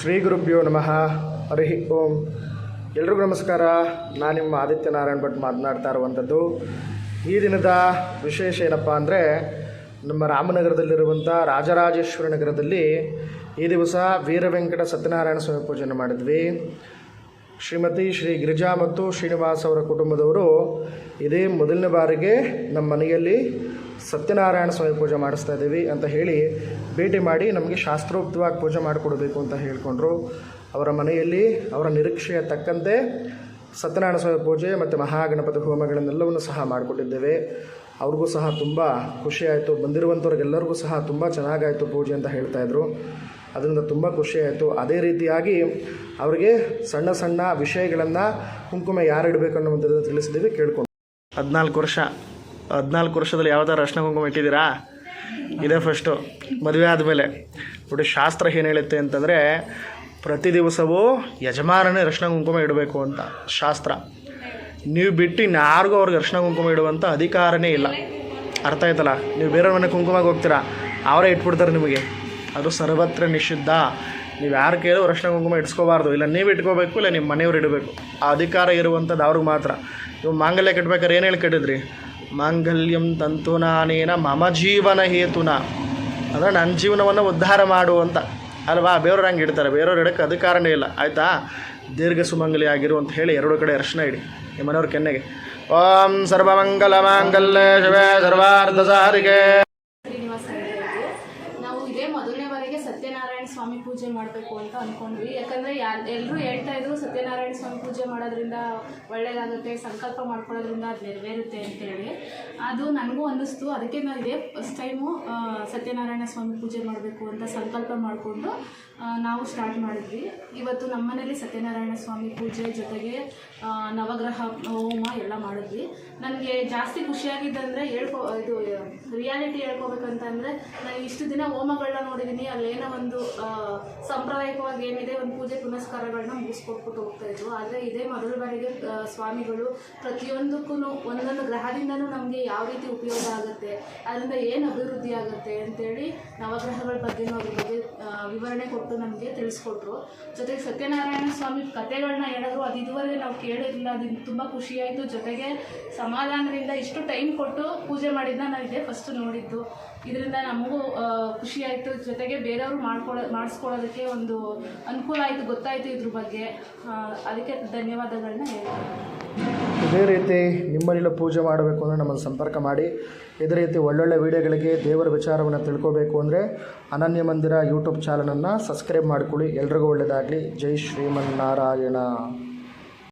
ಶ್ರೀ ಗುರುಭ್ಯೋ ನಮಃ. ಹರಿ ಓಂ. ಎಲ್ರಿಗೂ ನಮಸ್ಕಾರ. ನಾನು ನಿಮ್ಮ ಆದಿತ್ಯನಾರಾಯಣ ಭಟ್ ಮಾತನಾಡ್ತಾ ಇರುವಂಥದ್ದು ಈ ದಿನದ ವಿಶೇಷ ಏನಪ್ಪ ಅಂದರೆ, ನಮ್ಮ ರಾಮನಗರದಲ್ಲಿರುವಂಥ ರಾಜರಾಜೇಶ್ವರ ನಗರದಲ್ಲಿ ಈ ದಿವಸ ವೀರವೆಂಕಟ ಸತ್ಯನಾರಾಯಣ ಸ್ವಾಮಿ ಪೂಜೆಯನ್ನು ಮಾಡಿದ್ವಿ. ಶ್ರೀಮತಿ ಶ್ರೀ ಗಿರಿಜಾ ಮತ್ತು ಶ್ರೀನಿವಾಸ್ ಅವರ ಕುಟುಂಬದವರು ಇದೇ ಮೊದಲನೇ ಬಾರಿಗೆ ನಮ್ಮ ಮನೆಯಲ್ಲಿ ಸತ್ಯನಾರಾಯಣ ಸ್ವಾಮಿ ಪೂಜೆ ಮಾಡಿಸ್ತಾ ಇದ್ದೀವಿ ಅಂತ ಹೇಳಿ ಭೇಟಿ ಮಾಡಿ ನಮಗೆ ಶಾಸ್ತ್ರೋಕ್ತವಾಗಿ ಪೂಜೆ ಮಾಡಿಕೊಡಬೇಕು ಅಂತ ಹೇಳಿಕೊಂಡ್ರು. ಅವರ ಮನೆಯಲ್ಲಿ ಅವರ ನಿರೀಕ್ಷೆಯ ತಕ್ಕಂತೆ ಸತ್ಯನಾರಾಯಣ ಸ್ವಾಮಿ ಪೂಜೆ ಮತ್ತು ಮಹಾಗಣಪತಿ ಹೋಮಗಳನ್ನೆಲ್ಲವನ್ನು ಸಹ ಮಾಡಿಕೊಟ್ಟಿದ್ದೇವೆ. ಅವ್ರಿಗೂ ಸಹ ತುಂಬ ಖುಷಿಯಾಯಿತು ಬಂದಿರುವಂಥವ್ರಿಗೆಲ್ಲರಿಗೂ ಸಹ ತುಂಬ ಚೆನ್ನಾಗಾಯಿತು ಪೂಜೆ ಅಂತ ಹೇಳ್ತಾಯಿದ್ರು ಅದರಿಂದ ತುಂಬ ಖುಷಿಯಾಯಿತು ಅದೇ ರೀತಿಯಾಗಿ ಅವರಿಗೆ ಸಣ್ಣ ಸಣ್ಣ ವಿಷಯಗಳನ್ನು ಕುಂಕುಮ ಯಾರು ಇಡಬೇಕು ಅನ್ನುವಂಥದ್ದನ್ನು ತಿಳಿಸಿದ್ದೀವಿ ಕೇಳ್ಕೊಂಡು ಹದಿನಾಲ್ಕು ವರ್ಷ, ಹದಿನಾಲ್ಕು ವರ್ಷದಲ್ಲಿ ಯಾವ್ದಾರು ಅರ್ಶಿನ ಕುಂಕುಮ ಇಟ್ಟಿದ್ದೀರಾ? ಇದೇ ಫಸ್ಟು ಮದುವೆ ಆದಮೇಲೆ. ನೋಡಿ ಶಾಸ್ತ್ರ ಏನು ಹೇಳುತ್ತೆ ಅಂತಂದರೆ, ಪ್ರತಿ ದಿವಸವೂ ಯಜಮಾನನೇ ರಕ್ಷಣ ಕುಂಕುಮ ಇಡಬೇಕು ಅಂತ ಶಾಸ್ತ್ರ. ನೀವು ಬಿಟ್ಟು ಇನ್ಯಾರಿಗೂ ಅವ್ರಿಗೆ ರಕ್ಷಣ ಕುಂಕುಮ ಇಡುವಂಥ ಅಧಿಕಾರನೇ ಇಲ್ಲ. ಅರ್ಥ ಆಯ್ತಲ್ಲ? ನೀವು ಬೇರೆಯವ್ರ ಮನೆ ಹೋಗ್ತೀರಾ? ಅವರೇ ಇಟ್ಬಿಡ್ತಾರೆ ನಿಮಗೆ. ಅದು ಸರ್ವತ್ರ ನಿಷಿದ್ಧ. ನೀವು ಯಾರು ಕೇಳೋ ಅರ್ಶಿನ ಕುಂಕುಮ ಇಟ್ಸ್ಕೋಬಾರ್ದು. ಇಲ್ಲ ನೀವು ಇಟ್ಕೋಬೇಕು, ಇಲ್ಲ ನಿಮ್ಮ ಮನೆಯವ್ರು ಇಡಬೇಕು. ಆ ಅಧಿಕಾರ ಇರುವಂಥದ್ದು ಅವ್ರಿಗೆ ಮಾತ್ರ. ನೀವು ಮಾಂಗಲ್ಯ ಕಟ್ಬೇಕಾದ್ರೆ ಏನು ಹೇಳಿ ಕಟ್ಟಿದ್ರಿ? ಮಾಂಗಲ್ಯಂ ತಂತು ನಾನೇನ ಮಮ ಜೀವನ ಹೇತುನ. ಅಂದರೆ ನನ್ನ ಜೀವನವನ್ನು ಉದ್ಧಾರ ಮಾಡು ಅಂತ. ಅಲ್ವಾ? ಬೇರೆಯವ್ರು ಹಂಗೆ ಇಡ್ತಾರೆ. ಬೇರೆಯವ್ರು ಇಡೋಕ್ಕೆ ಅಧಿಕಾರನೇ ಇಲ್ಲ. ಆಯಿತಾ? ದೀರ್ಘ ಸುಮಂಗಲಿ ಆಗಿರು ಅಂತ ಹೇಳಿ ಎರಡು ಕಡೆ ಅರ್ಶನ ಇಡಿ. ನಿಮ್ಮ ಮನೆಯವ್ರ ಕೆನ್ನೆಗೆ. ಓಂ ಸರ್ವಮಂಗಲ ಮಾಂಗಲ್ಯ ಶಿವೇ ಸರ್ವಾರ್ಧ ಸಾರಿಗೆ ಶ್ರೀನಿವಾಸ ಅಂತ ಹೇಳಿ ನಾವು ಇದೇ ಮೊದಲನೇ ಸತ್ಯನಾರಾಯಣ ಸ್ವಾಮಿ ಪೂಜೆ ಮಾಡಬೇಕು ಅಂತ ಅಂದ್ಕೊಂಡ್ವಿ ಯಾಕಂದರೆ ಯಾ ಎಲ್ಲರೂ ಹೇಳ್ತಾ ಇದ್ರು ಸತ್ಯನಾರಾಯಣ ಸ್ವಾಮಿ ಪೂಜೆ ಮಾಡೋದ್ರಿಂದ ಒಳ್ಳೆಯದಾಗುತ್ತೆ ಸಂಕಲ್ಪ ಮಾಡ್ಕೊಳ್ಳೋದ್ರಿಂದ ಅದು ನೆರವೇರುತ್ತೆ ಅಂತೇಳಿ. ಅದು ನನಗೂ ಅನ್ನಿಸ್ತು. ಅದಕ್ಕೆ ನಾನು ಇದೇ ಫಸ್ಟ್ ಟೈಮು ಸತ್ಯನಾರಾಯಣ ಸ್ವಾಮಿ ಪೂಜೆ ಮಾಡಬೇಕು ಅಂತ ಸಂಕಲ್ಪ ಮಾಡಿಕೊಂಡು ನಾವು ಸ್ಟಾರ್ಟ್ ಮಾಡಿದ್ವಿ. ಇವತ್ತು ನಮ್ಮ ಮನೇಲಿ ಸತ್ಯನಾರಾಯಣ ಸ್ವಾಮಿ ಪೂಜೆ ಜೊತೆಗೆ ನವಗ್ರಹ, ಹೋಮ ಎಲ್ಲ ಮಾಡಿದ್ವಿ. ನನಗೆ ಜಾಸ್ತಿ ಖುಷಿಯಾಗಿದ್ದಂದರೆ ಹೇಳ್ಕೊ, ಇದು, ರಿಯಾಲಿಟಿ ಹೇಳ್ಕೊಬೇಕಂತಂದರೆ, ನಾನು ಇಷ್ಟು ದಿನ ಹೋಮಗಳನ್ನ ನೋಡಿದ್ದೀನಿ ಅಲ್ಲೇನೋ ಒಂದು ಸಾಂಪ್ರದಾಯಿಕವಾಗಿ ಏನಿದೆ ಒಂದು ಪೂಜೆ ಪುನಸ್ಕಾರಗಳನ್ನ ಮುಗಿಸ್ಕೊಟ್ಬಿಟ್ಟು ಹೋಗ್ತಾ ಇದ್ರು ಆದರೆ ಇದೇ ಮೊದಲ ಬಾರಿಗೆ ಸ್ವಾಮಿಗಳು ಪ್ರತಿಯೊಂದಕ್ಕೂ ಒಂದೊಂದು ಗ್ರಹದಿಂದನೂ ನಮಗೆ ಯಾವ ರೀತಿ ಉಪಯೋಗ ಆಗುತ್ತೆ, ಅದರಿಂದ ಏನು ಅಭಿವೃದ್ಧಿ ಆಗುತ್ತೆ ಅಂತೇಳಿ ನವಗ್ರಹಗಳ ಬಗ್ಗೆನೂ ಅದ್ರ ಬಗ್ಗೆ ವಿವರಣೆ ಕೊಟ್ಟು ನಮಗೆ ತಿಳಿಸ್ಕೊಟ್ರು. ಜೊತೆಗೆ ಸತ್ಯನಾರಾಯಣ ಸ್ವಾಮಿ ಕಥೆಗಳನ್ನ ಹೇಳಿದ್ರು, ಅದು ಇದುವರೆಗೆ ನಾವು ಕೇಳಿರಲಿಲ್ಲ, ಅದು ತುಂಬ ಖುಷಿಯಾಯಿತು ಜೊತೆಗೆ ಸಮಾಧಾನದಿಂದ ಇಷ್ಟು ಟೈಮ್ ಕೊಟ್ಟು ಪೂಜೆ ಮಾಡಿದ್ದ ನಾವು ಇದೇ ಫಸ್ಟ್ ನೋಡಿದ್ದು. ಇದರಿಂದ ನಮಗೂ ಖುಷಿಯಾಯಿತು ಜೊತೆಗೆ ಬೇರೆಯವರು ಮಾಡ್ಕೊಳ್ಳೋ ಮಾಡಿಸ್ಕೊಳ್ಳೋದಕ್ಕೆ ಒಂದು ಅನುಕೂಲ ಆಯಿತು, ಗೊತ್ತಾಯಿತು ಇದ್ರ ಬಗ್ಗೆ. ಅದಕ್ಕೆ ಧನ್ಯವಾದಗಳನ್ನ ಹೇಳ್ತೀನಿ. ಇದೇ ರೀತಿ ನಿಮ್ಮನೆಲ್ಲ ಪೂಜೆ ಮಾಡಬೇಕು ಅಂದರೆ ನಮ್ಮನ್ನು ಸಂಪರ್ಕ ಮಾಡಿ. ಇದೇ ರೀತಿ ಒಳ್ಳೊಳ್ಳೆ ವಿಡಿಯೋಗಳಿಗೆ ದೇವರ ವಿಚಾರವನ್ನು ತಿಳ್ಕೋಬೇಕು ಅಂದರೆ ಅನನ್ಯ ಮಂದಿರ ಯೂಟ್ಯೂಬ್ ಚಾನಲನ್ನು ಸಬ್ಸ್ಕ್ರೈಬ್ ಮಾಡಿಕೊಳ್ಳಿ. ಎಲ್ರಿಗೂ ಒಳ್ಳೆಯದಾಗಲಿ ಜೈ ಶ್ರೀಮನ್ನಾರಾಯಣ.